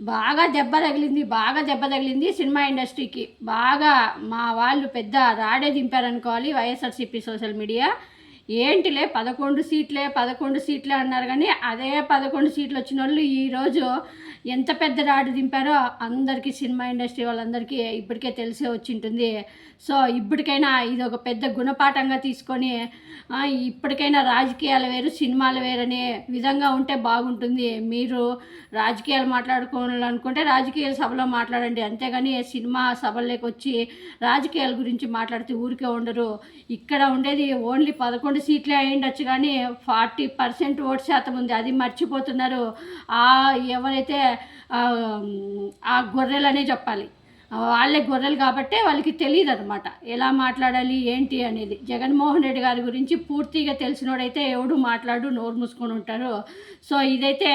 బాగా దెబ్బ తగిలింది బాగా దెబ్బ తగిలింది సినిమా ఇండస్ట్రీకి. బాగా మా వాళ్ళు పెద్ద రాడే దింపారనుకోవాలి వైఎస్ఆర్సీపీ సోషల్ మీడియా. ఏంటిలే పదకొండు సీట్లే పదకొండు సీట్లే అన్నారు కానీ అదే పదకొండు సీట్లు వచ్చిన వాళ్ళు ఈరోజు ఎంత పెద్ద రాడు దింపారో అందరికీ సినిమా ఇండస్ట్రీ వాళ్ళందరికీ ఇప్పటికే తెలిసే వచ్చింటుంది. సో ఇప్పటికైనా ఇది ఒక పెద్ద గుణపాఠంగా తీసుకొని ఇప్పటికైనా రాజకీయాలు వేరు సినిమాలు వేరు అనే విధంగా ఉంటే బాగుంటుంది. మీరు రాజకీయాలు మాట్లాడుకోవాలనుకుంటే రాజకీయ సభలో మాట్లాడండి. అంతేగాని సినిమా సభల్లోకి వచ్చి రాజకీయాల గురించి మాట్లాడితే ఊరికే ఉండరు. ఇక్కడ ఉండేది ఓన్లీ పదకొండు సీట్లే అయ్యిండొచ్చు కానీ ఫార్టీ పర్సెంట్ ఓటు శాతం ఉంది. అది మర్చిపోతున్నారు. ఆ ఎవరైతే ఆ, గొర్రెలనే చెప్పాలి. వాళ్ళే గొర్రెలు కాబట్టే వాళ్ళకి తెలియదు అనమాట ఎలా మాట్లాడాలి ఏంటి అనేది. జగన్మోహన్ రెడ్డి గారి గురించి పూర్తిగా తెలిసినోడైతే ఎవడు మాట్లాడు నోరు మూసుకొని ఉంటారు. సో ఇదైతే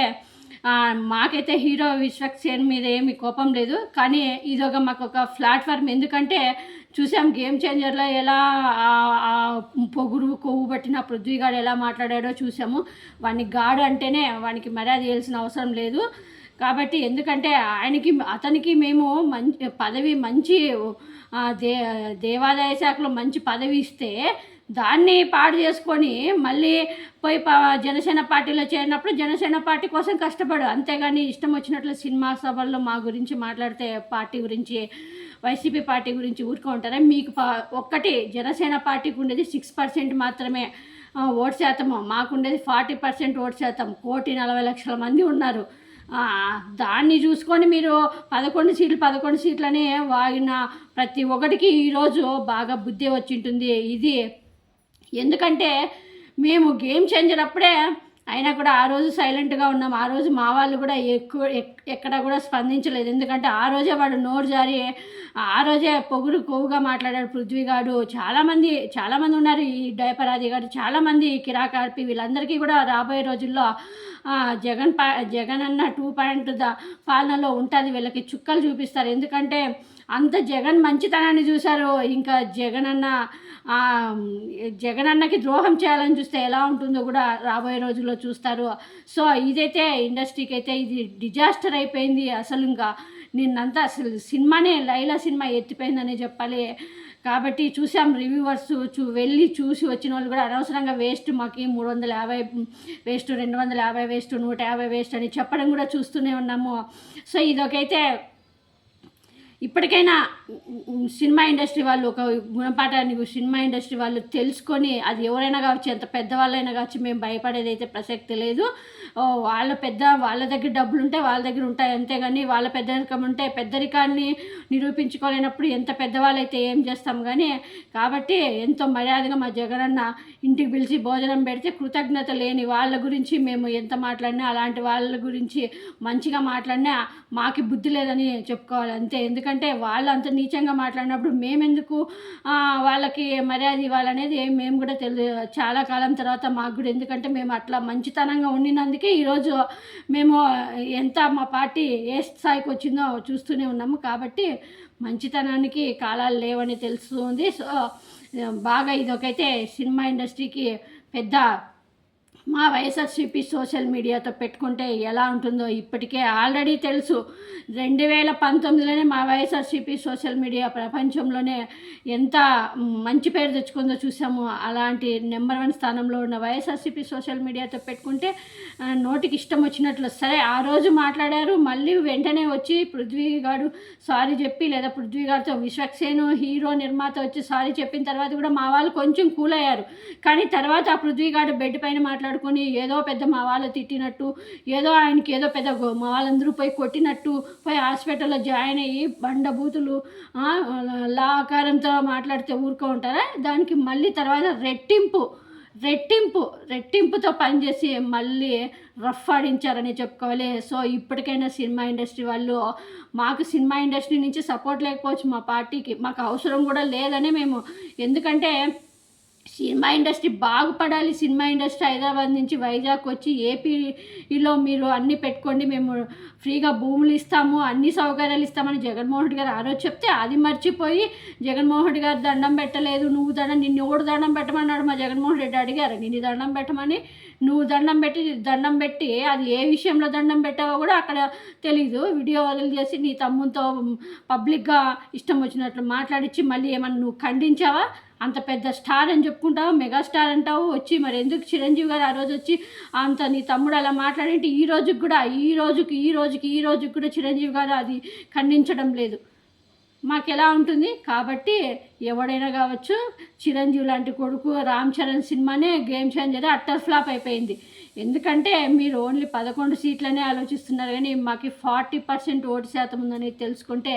మాకైతే హీరో విశ్వక్సేన్ మీద ఏమి కోపం లేదు. కానీ ఇది ఒక మాకు ఒక ప్లాట్ఫామ్ ఎందుకంటే చూసాం గేమ్ చేంజర్లో ఎలా ఆ- పొగురు కొవ్వు పట్టిన పృథ్వీగాడు ఎలా మాట్లాడాడో చూసాము. వానికి గాడు అంటేనే వానికి మర్యాద చేయాల్సిన అవసరం లేదు. కాబట్టి ఎందుకంటే ఆయనకి అతనికి మేము మంచి పదవి మంచి దే దేవాదాయ శాఖలో మంచి పదవి ఇస్తే దాన్ని పాడు చేసుకొని మళ్ళీ పోయి జనసేన పార్టీలో చేరినప్పుడు జనసేన పార్టీ కోసం కష్టపడు. అంతేగాని ఇష్టం వచ్చినట్లు సినిమా సభల్లో మా గురించి మాట్లాడితే పార్టీ గురించి వైసీపీ పార్టీ గురించి ఊరుకో ఉంటారా? మీకు ప- ఒక్కటి జనసేన పార్టీకి ఉండేది సిక్స్ పర్సెంట్ మాత్రమే ఓటు శాతము. మాకుండేది ఫార్టీ పర్సెంట్ ఓటు శాతం. కోటి నలభై లక్షల మంది ఉన్నారు. దాన్ని చూసుకొని మీరు పదకొండు సీట్లు పదకొండు సీట్లని వాగిన ప్రతి ఒక్కటికి ఈరోజు బాగా బుద్ధి వచ్చింటుంది. ఇది ఎందుకంటే మేము గేమ్ చేంజర్ అప్పుడే అయినా కూడా ఆ రోజు సైలెంట్గా ఉన్నాం. ఆ రోజు మా వాళ్ళు కూడా ఎక్కువ ఎక్కడా ఎక్కడ కూడా స్పందించలేదు. ఎందుకంటే ఆ రోజే వాడు నోరు జారి ఆ రోజే పొగురు కొవ్వుగా మాట్లాడాడు పృథ్వీగాడు చాలామంది చాలామంది ఉన్నారు ఈ డయపరాధి గారు. చాలామంది కిరాకార్పి వీళ్ళందరికీ కూడా రాబోయే రోజుల్లో జగన్ పా జగన్ అన్న టూ పాయింట్ ద పాలనలో ఉంటుంది. వీళ్ళకి చుక్కలు చూపిస్తారు. ఎందుకంటే అంత జగన్ మంచితనాన్ని చూశారు. ఇంకా జగన్ అన్న జగన్ అన్నకి ద్రోహం చేయాలని చూస్తే ఎలా ఉంటుందో కూడా రాబోయే రోజుల్లో చూస్తారు. సో ఇదైతే ఇండస్ట్రీకి అయితే ఇది డిజాస్టర్ అయిపోయింది. అసలు ఇంకా నిన్నంతా అసలు సినిమానే లైలా సినిమా ఎత్తిపోయిందనే చెప్పాలి. కాబట్టి చూసాం రివ్యూవర్స్ చూ వెళ్ళి చూసి వచ్చిన వాళ్ళు కూడా అనవసరంగా వేస్ట్ మాకు మూడు వందల యాభై వేస్ట్ రెండు వందల యాభై వేస్ట్ నూట యాభై వేస్ట్ అని చెప్పడం కూడా చూస్తూనే ఉన్నాము. సో ఇదొకైతే ఇప్పటికైనా సినిమా ఇండస్ట్రీ వాళ్ళు ఒక గుణపాఠాన్ని సినిమా ఇండస్ట్రీ వాళ్ళు తెలుసుకొని అది ఎవరైనా కావచ్చు ఎంత పెద్దవాళ్ళైనా కావచ్చు మేము భయపడేది అయితే ప్రసక్తి లేదు. వాళ్ళ పెద్ద వాళ్ళ దగ్గర డబ్బులు ఉంటే వాళ్ళ దగ్గర ఉంటాయి అంతేగాని వాళ్ళ పెద్దరికం ఉంటే పెద్దరికాన్ని నిరూపించుకోలేనప్పుడు ఎంత పెద్దవాళ్ళైతే ఏం చేస్తాం కానీ కాబట్టి ఎంతో మర్యాదగా మా జగనన్న ఇంటికి పిలిచి భోజనం పెడితే కృతజ్ఞత లేని వాళ్ళ గురించి మేము ఎంత మాట్లాడినా అలాంటి వాళ్ళ గురించి మంచిగా మాట్లాడినా మాకు బుద్ధి లేదని చెప్పుకోవాలి అంతే. ఎందుకంటే వాళ్ళు అంత నీచంగా మాట్లాడినప్పుడు మేమెందుకు వాళ్ళకి మర్యాద ఇవ్వాలనేది మేము కూడా తెలి చాలా కాలం తర్వాత మాకు కూడా ఎందుకంటే మేము అట్లా మంచితనంగా ఉండినందుకే ఈరోజు మేము ఎంత మా పార్టీ ఏ స్థాయికి వచ్చిందో చూస్తూనే ఉన్నాము. కాబట్టి మంచితనానికి కాలాలు లేవని తెలుస్తుంది. సో బాగా ఇదొకైతే సినిమా ఇండస్ట్రీకి పెద్ద మా వైఎస్ఆర్సీపీ సోషల్ మీడియాతో పెట్టుకుంటే ఎలా ఉంటుందో ఇప్పటికే ఆల్రెడీ తెలుసు. రెండు వేల పంతొమ్మిదిలోనే మా వైఎస్ఆర్సీపీ సోషల్ మీడియా ప్రపంచంలోనే ఎంత మంచి పేరు తెచ్చుకుందో చూసాము. అలాంటి నెంబర్ వన్ స్థానంలో ఉన్న వైఎస్ఆర్సీపీ సోషల్ మీడియాతో పెట్టుకుంటే నోటికి ఇష్టం వచ్చినట్లు. సరే ఆ రోజు మాట్లాడారు. మళ్ళీ వెంటనే వచ్చి పృథ్వీ గారు సారీ చెప్పి లేదా పృథ్వీ గారితో విశ్వక్సేను హీరో నిర్మాత వచ్చి సారీ చెప్పిన తర్వాత కూడా మా వాళ్ళు కొంచెం కూల్ అయ్యారు కానీ తర్వాత ఆ పృథ్వీ గారు బెడ్ పైన మాట్లాడుకొని ఏదో పెద్ద మా వాళ్ళు తిట్టినట్టు ఏదో ఆయనకి ఏదో పెద్ద మా వాళ్ళందరూ పోయి కొట్టినట్టు పోయి హాస్పిటల్లో జాయిన్ అయ్యి బండ బూతులు లా ఆకారంతో మాట్లాడితే ఊరుకో ఉంటారా? దానికి మళ్ళీ తర్వాత రెట్టింపు రెట్టింపు రెట్టింపుతో పనిచేసి మళ్ళీ రఫ్ ఆడించారని చెప్పుకోవాలి. సో ఇప్పటికైనా సినిమా ఇండస్ట్రీ వాళ్ళు మాకు సినిమా ఇండస్ట్రీ నుంచి సపోర్ట్ లేకపోవచ్చు మా పార్టీకి మాకు అవసరం కూడా లేదని మేము ఎందుకంటే సినిమా ఇండస్ట్రీ బాగుపడాలి. సినిమా ఇండస్ట్రీ హైదరాబాద్ నుంచి వైజాగ్ వచ్చి ఏపీలో మీరు అన్నీ పెట్టుకోండి. మేము ఫ్రీగా భూములు ఇస్తాము అన్ని సౌకర్యాలు ఇస్తామని జగన్మోహన్ రెడ్డి గారు ఆ రోజు చెప్తే అది మర్చిపోయి జగన్మోహన్ రెడ్డి గారు దండం పెట్టలేదు నువ్వు దండం నిన్ను ఎవడు దండం పెట్టమన్నాడు మా జగన్మోహన్ రెడ్డి అడిగారు. నిన్ను దండం పెట్టమని నువ్వు దండం పెట్టి దండం పెట్టి అది ఏ విషయంలో దండం పెట్టావో కూడా అక్కడ తెలీదు. వీడియో వదిలి చేసి నీ తమ్ముతో పబ్లిక్గా ఇష్టం వచ్చినట్లు మాట్లాడించి మళ్ళీ ఏమన్నా నువ్వు ఖండించావా? అంత పెద్ద స్టార్ అని చెప్పుకుంటావు? మెగాస్టార్ అంటావు? వచ్చి మరి ఎందుకు చిరంజీవి గారు ఆ రోజు వచ్చి అంత నీ తమ్ముడు అలా మాట్లాడింటే ఈ రోజుకి కూడా ఈ రోజుకి ఈ రోజుకి ఈ రోజుకి కూడా చిరంజీవి గారు అది ఖండించడం లేదు. మాకు ఎలా ఉంటుంది? కాబట్టి ఎవడైనా కావచ్చు చిరంజీవి లాంటి కొడుకు రామ్ చరణ్ సినిమానే గేమ్ చేంజర్ అట్టర్ ఫ్లాప్ అయిపోయింది. ఎందుకంటే మీరు ఓన్లీ పదకొండు సీట్లనే ఆలోచిస్తున్నారు కానీ మాకు ఫార్టీ పర్సెంట్ ఓటు శాతం ఉందని తెలుసుకుంటే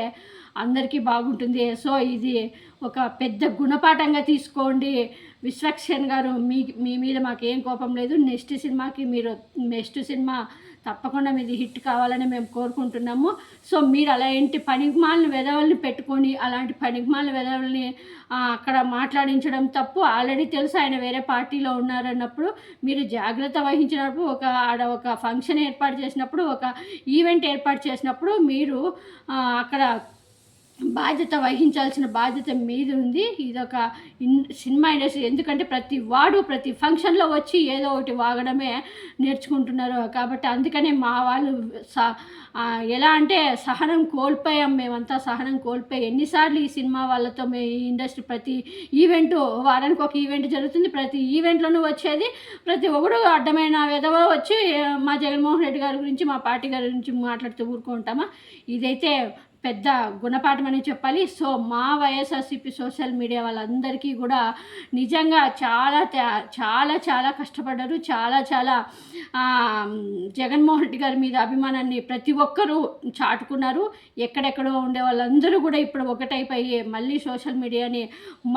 అందరికీ బాగుంటుంది. సో ఇది ఒక పెద్ద గుణపాఠంగా తీసుకోండి. విశ్వక్షన్ గారు మీ మీ మీద మాకేం కోపం లేదు. నెక్స్ట్ సినిమాకి మీరు నెక్స్ట్ సినిమా తప్పకుండా మీది హిట్ కావాలని మేము కోరుకుంటున్నాము. సో మీరు అలాంటి పనికిమాలని వెదవల్ని పెట్టుకొని అలాంటి పనికిమాలిన వెదవల్ని అక్కడ మాట్లాడించడం తప్పు. ఆల్రెడీ తెలుసు ఆయన వేరే పార్టీలో ఉన్నారన్నప్పుడు మీరు జాగ్రత్త వహించినప్పుడు ఒక ఆడ ఒక ఫంక్షన్ ఏర్పాటు చేసినప్పుడు ఒక ఈవెంట్ ఏర్పాటు చేసినప్పుడు మీరు అక్కడ బాధ్యత వహించాల్సిన బాధ్యత మీద ఉంది. ఇదొక ఇన్ సినిమా ఇండస్ట్రీ. ఎందుకంటే ప్రతి వాడు ప్రతి ఫంక్షన్లో వచ్చి ఏదో ఒకటి వాగడమే నేర్చుకుంటున్నారు. కాబట్టి అందుకనే మా వాళ్ళు ఎలా అంటే సహనం కోల్పోయాం మేమంతా. సహనం కోల్పోయి ఎన్నిసార్లు ఈ సినిమా వాళ్ళతో మే ఈ ఇండస్ట్రీ ప్రతి ఈవెంట్ వారానికి ఒక ఈవెంట్ జరుగుతుంది. ప్రతి ఈవెంట్లోనూ వచ్చేది ప్రతి ఒక్కడు అడ్డమైన విధవ వచ్చి మా జగన్మోహన్ రెడ్డి గారి గురించి మా పార్టీ గారి గురించి మాట్లాడుతూ ఊరుకుంటామా? ఇదైతే పెద్ద గుణపాఠం అని చెప్పాలి. సో మా వైఎస్ఆర్సీపీ సోషల్ మీడియా వాళ్ళందరికీ కూడా నిజంగా చాలా చాలా చాలా కష్టపడ్డారు. చాలా చాలా జగన్మోహన్ రెడ్డి గారి మీద అభిమానాన్ని ప్రతి ఒక్కరూ చాటుకున్నారు. ఎక్కడెక్కడో ఉండే వాళ్ళందరూ కూడా ఇప్పుడు ఒకటైపోయి మళ్ళీ సోషల్ మీడియాని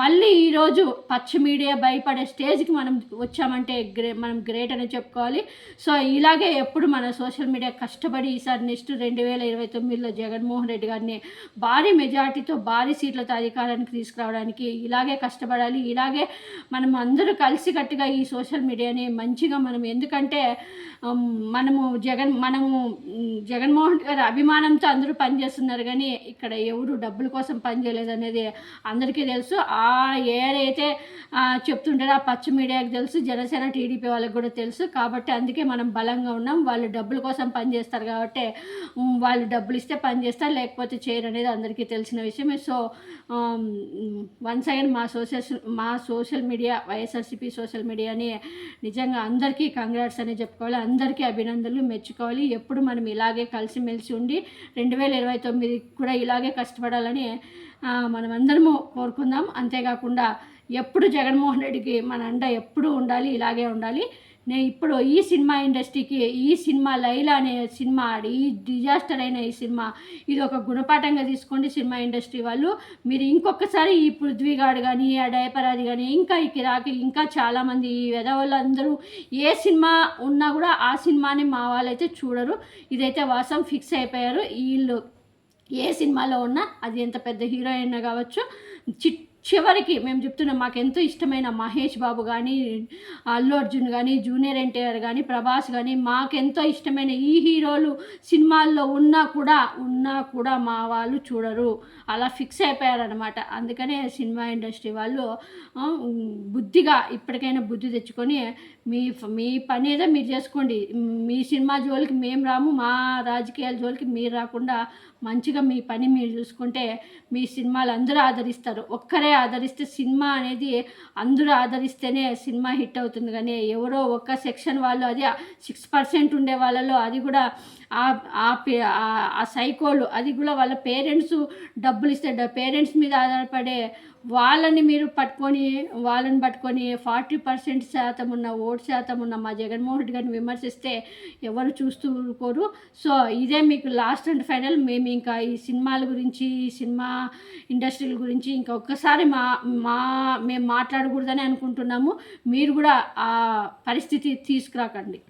మళ్ళీ ఈరోజు పచ్చ మీడియా భయపడే స్టేజ్కి మనం వచ్చామంటే గ్రే మనం గ్రేట్ అని చెప్పుకోవాలి. సో ఇలాగే ఎప్పుడు మన సోషల్ మీడియా కష్టపడి ఈసారి నెక్స్ట్ రెండు వేల ఇరవై తొమ్మిదిలో జగన్మోహన్ రెడ్డి గారిని భారీ మెజార్టీతో భారీ సీట్లతో అధికారానికి తీసుకురావడానికి ఇలాగే కష్టపడాలి ఇలాగే మనం అందరూ కలిసికట్టుగా ఈ సోషల్ మీడియాని మంచిగా మనం ఎందుకంటే మనము జగన్ మనము జగన్మోహన్ గారి అభిమానంతో అందరూ పనిచేస్తున్నారు కానీ ఇక్కడ ఎవరు డబ్బుల కోసం పనిచేయలేదు అనేది అందరికీ తెలుసు. ఆ ఏదైతే చెప్తుంటారో ఆ పచ్చ మీడియాకి తెలుసు జనసేన టీడీపీ వాళ్ళకి కూడా తెలుసు. కాబట్టి అందుకే మనం బలంగా ఉన్నాం. వాళ్ళు డబ్బుల కోసం పనిచేస్తారు కాబట్టి వాళ్ళు డబ్బులు ఇస్తే పనిచేస్తారు లేకపోతే చేయరు అనేది అందరికీ తెలిసిన విషయమే. సో వన్స్ అగైన్ మా సోషల్ మా సోషల్ మీడియా వైఎస్ఆర్సీపీ సోషల్ మీడియాని నిజంగా అందరికీ కంగ్రాట్స్ అని చెప్పుకోవాలి. అందరికీ అభినందనలు మెచ్చుకోవాలి. ఎప్పుడు మనం ఇలాగే కలిసిమెలిసి ఉండి రెండు వేల ఇరవై తొమ్మిది కూడా ఇలాగే కష్టపడాలని మనం అందరము కోరుకుందాం. అంతేకాకుండా ఎప్పుడు జగన్మోహన్ రెడ్డికి మన అండ ఎప్పుడు ఉండాలి ఇలాగే ఉండాలి. నేను ఇప్పుడు ఈ సినిమా ఇండస్ట్రీకి ఈ సినిమా లైలా అనే సినిమా ఆడి ఈ డిజాస్టర్ అయిన ఈ సినిమా ఇది ఒక గుణపాఠంగా తీసుకోండి సినిమా ఇండస్ట్రీ వాళ్ళు. మీరు ఇంకొకసారి ఈ పృథ్వీగాడు కానీ ఆ డైపరాది కానీ ఇంకా ఈ కిరాకి ఇంకా చాలామంది ఈ అందరూ ఏ సినిమా ఉన్నా కూడా ఆ సినిమాని మా వాళ్ళైతే చూడరు. ఇదైతే వాసం ఫిక్స్ అయిపోయారు. వీళ్ళు ఏ సినిమాలో ఉన్నా అది ఎంత పెద్ద హీరోయిన్ కావచ్చు చిట్ చివరికి మేము చెప్తున్నాం మాకు ఎంతో ఇష్టమైన మహేష్ బాబు కానీ అల్లు అర్జున్ కానీ జూనియర్ ఎన్టీఆర్ కానీ ప్రభాస్ కానీ మాకెంతో ఇష్టమైన ఈ హీరోలు సినిమాల్లో ఉన్నా కూడా ఉన్నా కూడా మా వాళ్ళు చూడరు. అలా ఫిక్స్ అయిపోయారనమాట అందుకనే సినిమా ఇండస్ట్రీ వాళ్ళు బుద్ధిగా ఇప్పటికైనా బుద్ధి తెచ్చుకొని మీ మీ పని ఏదో మీరు చేసుకోండి. మీ సినిమా జోలికి మేము రాము మా రాజకీయాల జోలికి మీరు రాకుండా మంచిగా మీ పని మీరు చూసుకుంటే మీ సినిమాలు అందరూ ఆదరిస్తారు. ఒక్కరే ఆదరిస్తే సినిమా అనేది అందరూ ఆదరిస్తేనే సినిమా హిట్ అవుతుంది. కానీ ఎవరో ఒక్క సెక్షన్ వాళ్ళు అది సిక్స్ పర్సెంట్ ఉండే వాళ్ళలో అది కూడా ఆ సైకోలు అది కూడా వాళ్ళ పేరెంట్స్ డబ్బులు ఇస్తే పేరెంట్స్ మీద ఆధారపడే వాళ్ళని మీరు పట్టుకొని వాళ్ళని పట్టుకొని ఫార్టీ పర్సెంట్ శాతం ఉన్న ఓటు శాతం ఉన్న మా జగన్మోహన్ రెడ్డి గారిని విమర్శిస్తే ఎవరు చూస్తూ ఊరుకోరు. సో ఇదే మీకు లాస్ట్ అండ్ ఫైనల్. మేము ఇంకా ఈ సినిమాల గురించి ఈ సినిమా ఇండస్ట్రీల గురించి ఇంకా ఒక్కసారి మా మా మేము మాట్లాడకూడదని అనుకుంటున్నాము. మీరు కూడా ఆ పరిస్థితి తీసుకురాకండి.